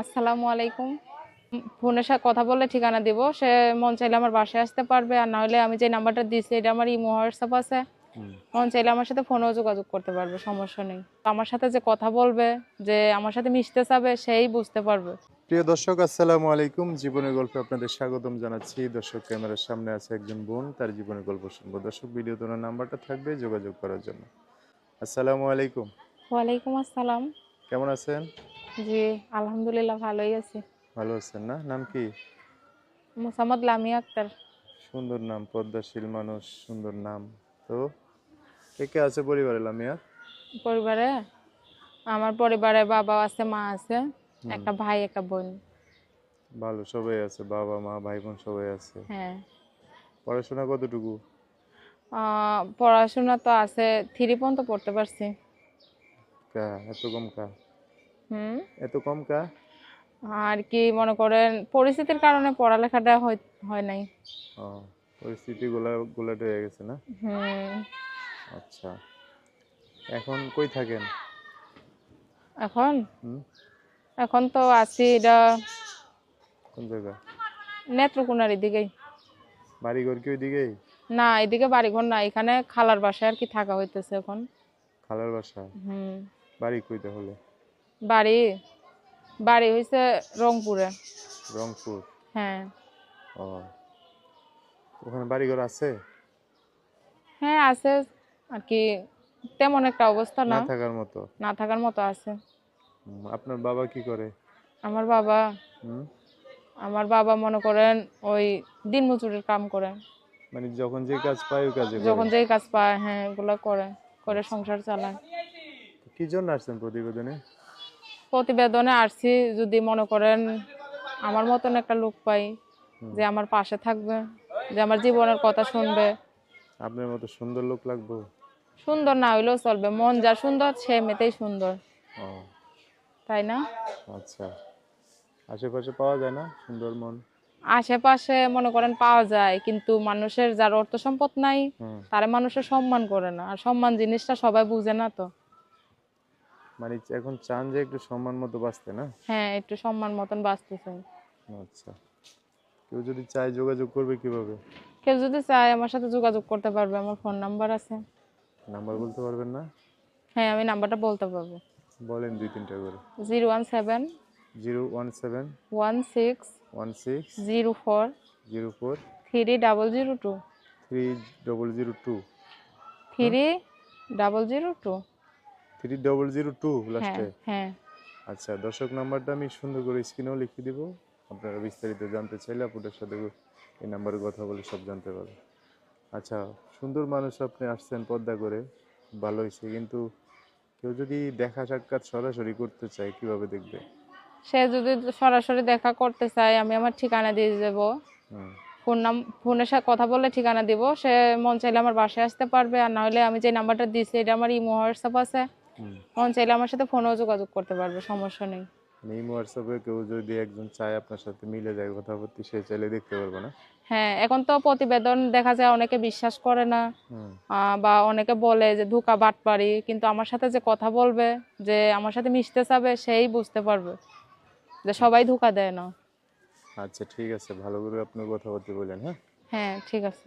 আসসালামু আলাইকুম। ফোনের সাথে কথা বললে ঠিকানা দিব। সে মন চাইলে আমার বাসায় আসতে পারবে। আর না হলে আমি যে নাম্বারটা দিচ্ছি এটা আমার ইমো হোয়াটসঅ্যাপ আছে। মন চাইলে আমার সাথে ফোনেও যোগাযোগ করতে পারবে সমস্যা নেই। আমার সাথে যে কথা বলবে যে আমার সাথে মিশতে চাবে সেই বুঝতে পারবে। প্রিয় দর্শক আসসালামু আলাইকুম। জীবনের গল্পে আপনাদের স্বাগতম জানাচ্ছি। দর্শক ক্যামেরার সামনে আছে একজন বোন তার জীবনের গল্প শুনব। দর্শক ভিডিও তোলার নাম্বারটা থাকবে যোগাযোগ করার জন্য। আসসালামু আলাইকুম। ওয়ালাইকুম আসসালাম। কেমন আছেন? জি আলহামদুলিল্লাহ ভালোই আছি। ভালো আছেন না? নাম কি? মোসাম্মদ লামিয়া আক্তার। সুন্দর নাম পদ্মাশীল মানুষ সুন্দর নাম। তো কে কে আছে পরিবারে লামিয়া? পরিবারে আমার পরিবারে বাবা আছে মা আছে একটা ভাই একটা বোন। ভালো সবাই আছে বাবা মা ভাই বোন সবাই আছে। হ্যাঁ। পড়াশোনা কতটুকু? পড়াশোনা তো আছে থ্রি পর্যন্ত পড়তে পারছি। কা এত কম কা? হুম। এত কম কা? আর কি মনে করেন পরিস্থিতির কারণে পড়ালেখাটা হয়- নাই। ও পরিস্থিতি গুলা গোলাটে হয়ে গেছে না? হুম। আচ্ছা। এখন কই থাকেন? এখন? এখন তো আছি এটা কোন জায়গা? নেত্রকোনার এদিকেই বাড়ি ঘর কি ওইদিকেই না এদিকে বাড়িঘর না এখানে খালার বাসায় আর কি থাকা হইতেছে এখন। খালার বাসা? হুম। বাড়ি কই তাহলে? বাড়ি বাড়ি হয়েছে রংপুরে। রংপুর? হ্যাঁ। ও ওখানে বাড়ি ঘর আছে? হ্যাঁ আছে আর কি তেমন একটা অবস্থা না। থাকার মতো? না থাকার মতো আছে। আপনার বাবা কি করে? আমার বাবা হুম? আমার বাবা মনে করেন ওই দিন মজুরির কাম করে। মানে যখন যে কাজ পায় ওই কাজে যখন যেই কাজ পায় হ্যাঁ এগুলো করে করে সংসার চালায়। কি জন্য আসছেন প্রতিবেদনে? প্রতিবেদনে আসছি যদি মনে করেন আমার মতন একটা লোক পাই যে আমার পাশে থাকবে যে আমার জীবনের কথা শুনবে। আপনার মতো সুন্দর লোক লাগবে? সুন্দর না হইলেও চলবে। মন যা সুন্দর সে মেতেই সুন্দর। তাই না? আচ্ছা। আশেপাশে পাওয়া যায় না সুন্দর মন? আশেপাশে মনে করেন পাওয়া যায় কিন্তু মানুষের যার অর্থ সম্পদ নাই তারা মানুষের সম্মান করে না। আর সম্মান জিনিসটা সবাই বুঝে না তো। মানে এখন চান যে একটু সম্মান মতো বাঁচতে না? হ্যাঁ একটু সম্মান মতন বাঁচতেছে। আচ্ছা। কেউ যদি চায় যোগাযোগ করবে কীভাবে? কেউ যদি চায় আমার সাথে যোগাযোগ করতে পারবে আমার ফোন নাম্বার আছে। নাম্বার বলতে পারবেন না? হ্যাঁ আমি নাম্বারটা বলতে পারব। বলেন দুই তিনটা করে। Zero one seven zero one seven one six one six zero four zero four three double zero two. Three double zero two. Three double zero two. Three double zero two লাস্টে হ্যাঁ আচ্ছা দর্শক নাম্বারটা আমি সুন্দর করে স্ক্রিনেও লিখে দিব। আপনারা বিস্তারিত জানতে চাইলে আপনাদের সাথে এই নাম্বারে কথা বলে সব জানতে পারবেন। আচ্ছা সুন্দর মানুষ আপনি আসছেন পদ্মা করে ভালো হয়েছে। কিন্তু কেউ যদি দেখা সাক্ষাৎ সরাসরি করতে চায় কীভাবে দেখবে? সে যদি সরাসরি দেখা করতে চায় আমি আমার ঠিকানা দিয়ে দেবো। ফোন নাম ফোনের সাথে কথা বললে ঠিকানা দিব। সে মন চাইলে আমার বাসায় আসতে পারবে। আর না হলে আমি যে নাম্বারটা দিচ্ছি এটা আমার ইমো হোয়াটসঅ্যাপ আছে। মন চাইলে আমার সাথে ফোনেও যোগাযোগ করতে পারবে সমস্যা নেই। এই হোয়াটসঅ্যাপে কেউ যদি একজন চায় আপনার সাথে মিলে যায় কথা বলতে সে চাইলে দেখতে পারবে না। হ্যাঁ এখন তো প্রতিবেদন দেখা যায় অনেকে বিশ্বাস করে না বা অনেকে বলে যে ধোকা বাটপারি কিন্তু আমার সাথে যে কথা বলবে যে আমার সাথে মিশতে চাবে সেই বুঝতে পারবে যে সবাই ধোকা দেয় না। আচ্ছা ঠিক আছে ভালো করে আপনি কথা বলতে বললেন হ্যাঁ? হ্যাঁ ঠিক আছে।